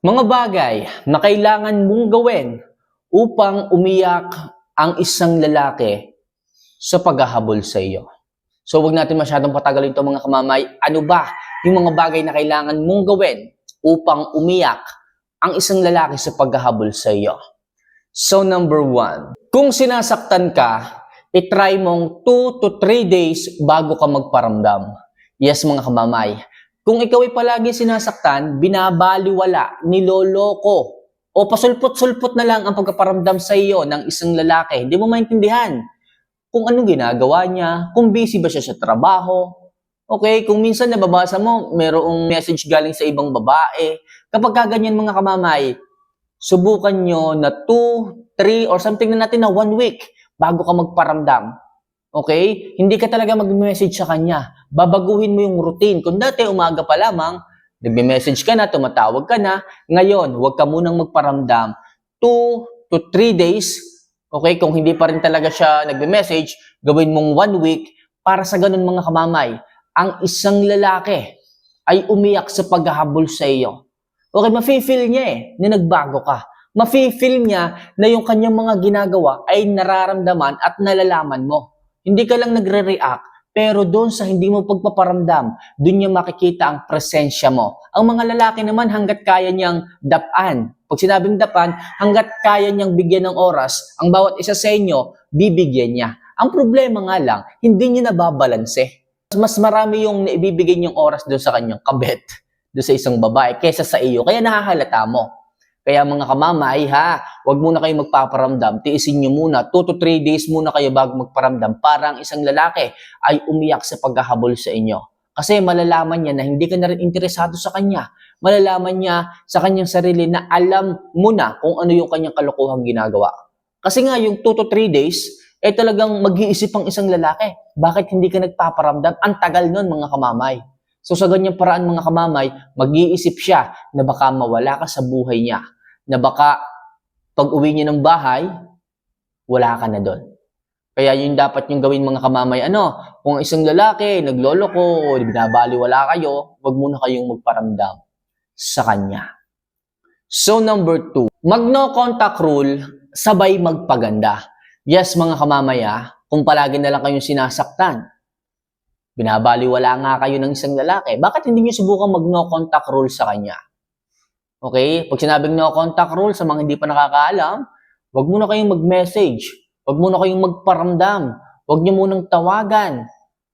Mga bagay na kailangan mong gawin upang umiyak ang isang lalaki sa paghahabol sa iyo. So wag natin masyadong patagalin ito mga kamamay. Ano ba yung mga bagay na kailangan mong gawin upang umiyak ang isang lalaki sa paghahabol sa iyo? So number one, kung sinasaktan ka, itry mong 2 to 3 days bago ka magparamdam. Yes mga kamamay, kung ikaw ay palagi sinasaktan, binabaliwala, niloloko, o pasulpot-sulpot na lang ang pagkaparamdam sa iyo ng isang lalaki, hindi mo maintindihan kung anong ginagawa niya, kung busy ba siya sa trabaho, okay, kung minsan nababasa mo, merong message galing sa ibang babae, kapag kaganyan mga kamamay, subukan nyo na 2, 3, or something na natin na 1 week bago ka magparamdam. Okay? Hindi ka talaga mag-message sa kanya. Babaguhin mo yung routine. Kung dati umaga pa lamang, nagme-message ka na, tumatawag ka na. Ngayon, huwag ka munang magparamdam. 2 to 3 days. Okay? Kung hindi pa rin talaga siya nagme-message, gawin mong 1 week para sa ganun mga kamamay. Ang isang lalaki ay umiyak sa paghahabol sa iyo. Okay, mafe-feel niya eh, na nagbago ka. Mafe-feel niya na yung kanyang mga ginagawa ay nararamdaman at nalalaman mo. Hindi ka lang nagre-react, pero doon sa hindi mo pagpaparamdam, doon niya makikita ang presensya mo. Ang mga lalaki naman hanggat kaya niyang dapan. Pag sinabing dapan, hanggat kaya niyang bigyan ng oras, ang bawat isa sa inyo, bibigyan niya. Ang problema nga lang, hindi niya nababalanse. Mas marami yung naibibigay niyong oras doon sa kanyang kabet, doon sa isang babae, kesa sa iyo. Kaya nahahalata mo. Kaya mga kamamay ha, wag muna kayo magpaparamdam. Tiisin nyo muna. 2 to 3 days muna kayo bago magparamdam para ang isang lalaki ay umiyak sa paghahabol sa inyo. Kasi malalaman niya na hindi ka na rin interesado sa kanya. Malalaman niya sa kanyang sarili na alam mo na kung ano yung kanyang kalokohang ginagawa. Kasi nga yung 2 to 3 days, eh talagang mag-iisip ang isang lalaki. Bakit hindi ka nagpaparamdam? Ang tagal nun mga kamamay. So sa ganyang paraan mga kamamay, mag-iisip siya na baka mawala ka sa buhay niya. Na baka pag uwi niya ng bahay, wala ka na doon. Kaya yun dapat yung gawin mga kamamay. Ano, kung isang lalaki, nagloloko, o binabaliwala kayo, wag muna kayong magparamdam sa kanya. So number two, mag no contact rule, sabay magpaganda. Yes mga kamamaya, kung palagi na lang kayong sinasaktan, binabaliwala nga kayo ng isang lalaki, bakit hindi nyo subukan mag no contact rule sa kanya? Okay? Pag sinabing no contact rule sa mga hindi pa nakakaalam, wag muna kayong mag-message. Wag muna kayong magparamdam. Wag nyo munang tawagan.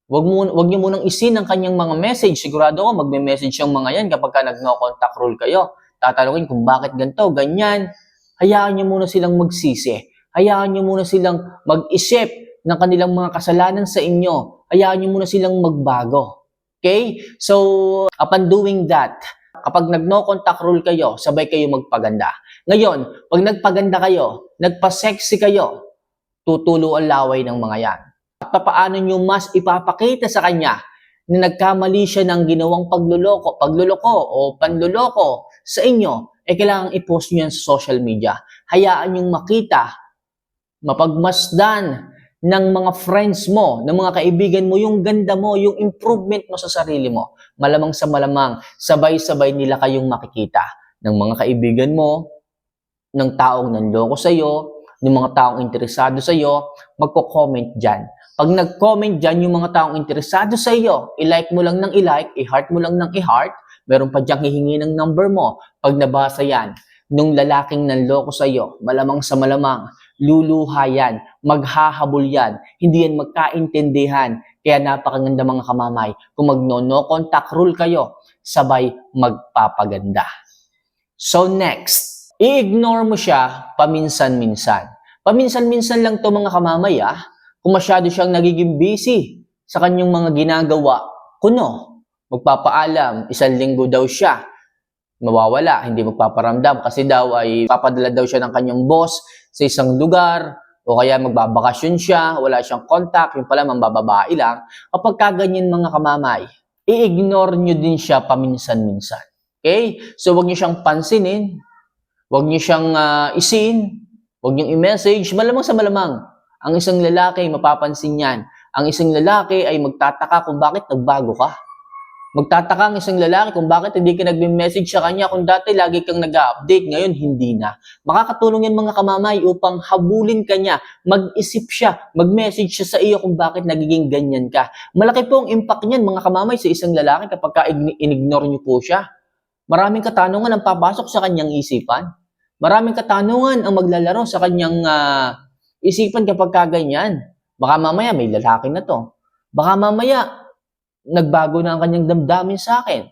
Wag mo wag niyo munang isin ang kanyang mga message. Sigurado ako magme-message yung mga yan kapag ka nag-no contact rule kayo. Tatanungin kung bakit ganito, ganyan. Hayaan niyo muna silang magsisi. Hayaan niyo muna silang mag-isip ng kanilang mga kasalanan sa inyo. Hayaan niyo muna silang magbago. Okay? So, upon doing that, kapag nag-no contact rule kayo, sabay kayo magpaganda. Ngayon, pag nagpaganda kayo, nagpa-sexy kayo, tutulo ang laway ng mga yan. At paano nyo mas ipapakita sa kanya na nagkamali siya ng ginawang pagluloko, pagluloko o panluloko sa inyo, eh kailangan i-post nyo yan sa social media. Hayaan yung makita, mapagmasdan ng mga friends mo, ng mga kaibigan mo, yung ganda mo, yung improvement mo sa sarili mo. Malamang sa malamang, sabay-sabay nila kayong makikita ng mga kaibigan mo, ng taong nanloko sa iyo, ng mga taong interesado sa iyo, magko-comment dyan. Pag nag-comment dyan yung mga taong interesado sa iyo, i-like mo lang ng i-like, i-heart mo lang ng i-heart, meron pa diyang hihingi ng number mo. Pag nabasa yan, nung lalaking nanloko sa iyo, malamang sa malamang, luluha yan, maghahabol yan, hindi yan magkaintindihan. Kaya napakaganda mga kamamay, kung mag-no contact rule kayo, sabay magpapaganda. So next, i-ignore mo siya paminsan-minsan. Paminsan-minsan lang to mga kamamay ah, kung masyado siyang nagiging busy sa kanyang mga ginagawa, kuno, magpapaalam, isang linggo daw siya, mawawala, hindi magpaparamdam kasi daw ay papadala daw siya ng kanyang boss sa isang lugar o kaya magbabakasyon siya, wala siyang contact, yung pala mambababae lang. Kapag kaganyan mga kamamay, i-ignore nyo din siya paminsan-minsan. Okay? So, wag nyo siyang pansinin, wag nyo siyang uh, isin, wag nyo i-message, malamang sa malamang. Ang isang lalaki, mapapansin yan. Ang isang lalaki ay magtataka kung bakit nagbago ka. Magtataka ang isang lalaki kung bakit hindi ka nagme-message sa kanya kung dati lagi kang nag-update, ngayon hindi na. Makakatulong yan mga kamamay upang habulin ka niya, mag-isip siya, mag-message siya sa iyo kung bakit nagiging ganyan ka. Malaki po ang impact niyan mga kamamay sa isang lalaki kapag ka ign- in-ignore niyo po siya. Maraming katanungan ang papasok sa kanyang isipan. Maraming katanungan ang maglalaro sa kanyang ah, isipan kapag kaganyan. Baka mamaya may lalaki na to. Baka mamaya nagbago na ang kanyang damdamin sa akin.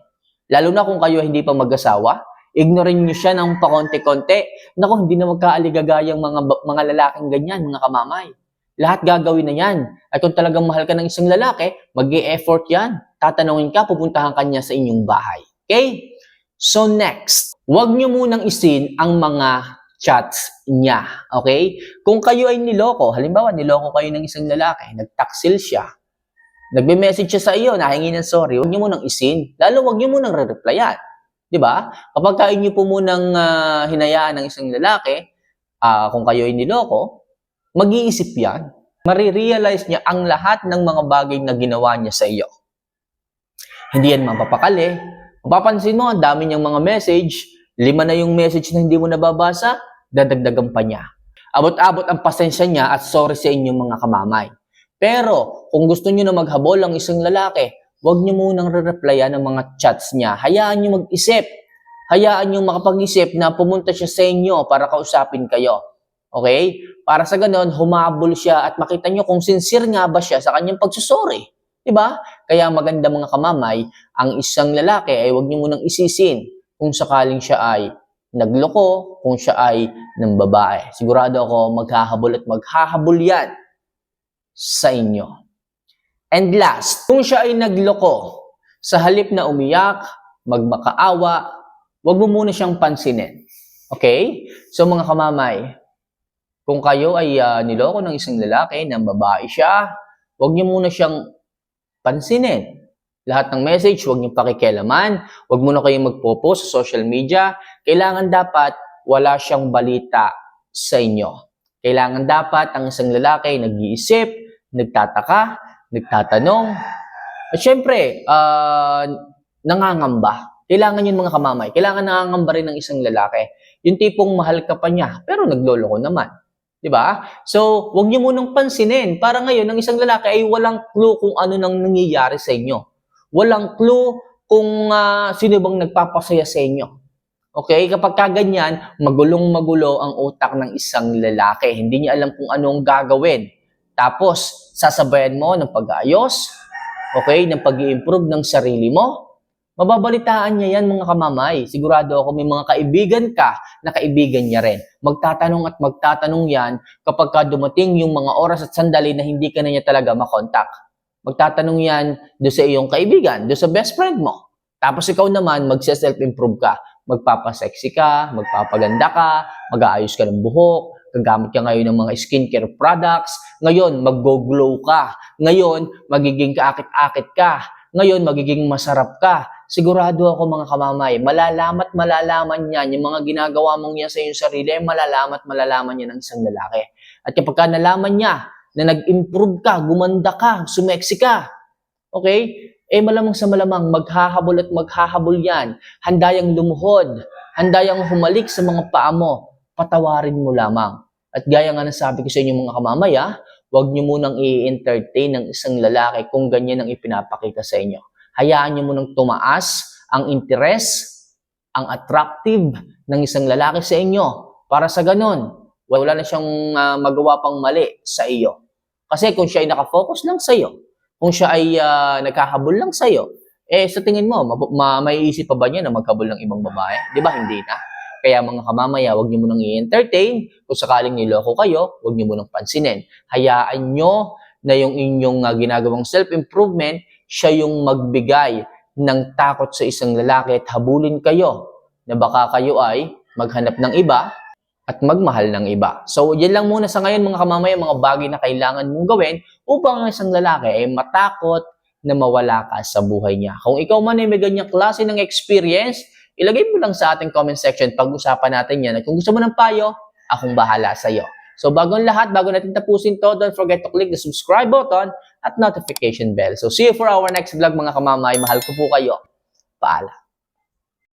Lalo na kung kayo hindi pa mag-asawa, ignorin niyo siya ng pakonti-konti. Naku, hindi na magkaaligagayang mga, mga lalaking ganyan, mga kamamay. Lahat gagawin na yan. At kung talagang mahal ka ng isang lalaki, mag effort yan. Tatanungin ka, pupuntahan ka niya sa inyong bahay. Okay? So next, huwag niyo munang isin ang mga chats niya. Okay? Kung kayo ay niloko, halimbawa niloko kayo ng isang lalaki, nagtaksil siya, nagbe-message siya sa iyo, nahingi ng sorry, huwag niyo munang isin. Lalo huwag niyo munang re-replyan. Di ba? Kapag kain niyo po munang ah, hinayaan ng isang lalaki, ah, kung kayo ay niloko, mag-iisip yan. Marirealize niya ang lahat ng mga bagay na ginawa niya sa iyo. Hindi yan mapapakali. Mapapansin mo, ang dami niyang mga message, lima na yung message na hindi mo nababasa, dadagdagan pa niya. Abot-abot ang pasensya niya at sorry sa inyong mga kamamay. Pero, kung gusto niyo na maghabol ang isang lalaki, huwag niyo munang re-replyan ng mga chats niya. Hayaan niyo mag-isip. Hayaan niyo makapag-isip na pumunta siya sa inyo para kausapin kayo. Okay? Para sa ganon, humabol siya at makita niyo kung sincere nga ba siya sa kanyang pagsusori. Diba? Kaya maganda mga kamamay, ang isang lalaki ay huwag niyo munang isisin kung sakaling siya ay nagloko, kung siya ay ng babae. Sigurado ako maghahabol at maghahabol yan sa inyo. And last, kung siya ay nagloko, sa halip na umiyak, magmakaawa, wag mo muna siyang pansinin. Okay? So mga kamamay, kung kayo ay ah, niloko ng isang lalaki, ng babae siya, wag niyo muna siyang pansinin. Lahat ng message, huwag niyo pakikialaman. Huwag muna kayong magpo-post sa social media. Kailangan dapat wala siyang balita sa inyo. Kailangan dapat ang isang lalaki nag-iisip, nagtataka, nagtatanong. At syempre, ah, nangangamba. Kailangan yun mga kamamay. Kailangan nangangamba rin ng isang lalaki. Yung tipong mahal ka pa niya, pero nagloloko naman. Di ba? So, huwag niyo munang pansinin. Para ngayon, ang isang lalaki ay walang clue kung ano nang nangyayari sa inyo. Walang clue kung ah, sino bang nagpapasaya sa inyo. Okay? Kapag kaganyan, magulong magulo ang utak ng isang lalaki. Hindi niya alam kung anong gagawin. Tapos, sasabayan mo ng pag-aayos, okay, ng pag improve ng sarili mo, mababalitaan niya yan mga kamamay. Sigurado ako may mga kaibigan ka na kaibigan niya rin. Magtatanong at magtatanong yan kapag ka dumating yung mga oras at sandali na hindi ka na niya talaga makontak. Magtatanong yan do sa iyong kaibigan, do sa best friend mo. Tapos ikaw naman, magsa-self-improve ka. Magpapasexy ka, magpapaganda ka, mag-aayos ka ng buhok, gagamit ka ngayon ng mga skincare products. Ngayon, mag-go-glow ka. Ngayon, magiging kaakit-akit ka. Ngayon, magiging masarap ka. Sigurado ako mga kamamay, malalamat malalaman yan, yung mga ginagawa mong yan sa iyong sarili, malalamat malalaman yan ng isang lalaki. At kapag ka nalaman niya na nag-improve ka, gumanda ka, sumeksi ka, okay? Eh malamang sa malamang, maghahabol at maghahabol yan. Handayang lumuhod, handayang humalik sa mga paa mo, patawarin mo lamang. At gaya nga ng sabi ko sa inyo mga kamamaya, huwag niyo munang i-entertain ng isang lalaki kung ganyan ang ipinapakita sa inyo. Hayaan niyo munang tumaas ang interes, ang attractive ng isang lalaki sa inyo. Para sa ganon, wala na siyang ah, magawa pang mali sa iyo. Kasi kung siya ay nakafocus lang sa iyo, kung siya ay ah, nagkahabol lang sa iyo, eh sa tingin mo, ma- ma- maiisip pa ba niya na maghabol ng ibang babae? Di ba? Hindi na. Kaya mga kamamaya, huwag niyo munang i-entertain. Kung sakaling niloko kayo, huwag niyo munang pansinin. Hayaan niyo na yung inyong ah, ginagawang self-improvement, siya yung magbigay ng takot sa isang lalaki at habulin kayo na baka kayo ay maghanap ng iba at magmahal ng iba. So, yan lang muna sa ngayon mga kamamaya, mga bagay na kailangan mong gawin upang ang isang lalaki ay matakot na mawala ka sa buhay niya. Kung ikaw man ay may ganyang klase ng experience, ilagay mo lang sa ating comment section, pag-usapan natin yan. At kung gusto mo ng payo, akong bahala sa iyo. So bago lahat, bago natin tapusin to, don't forget to click the subscribe button at notification bell. So see you for our next vlog mga kamamay. Mahal ko po kayo. Paalam.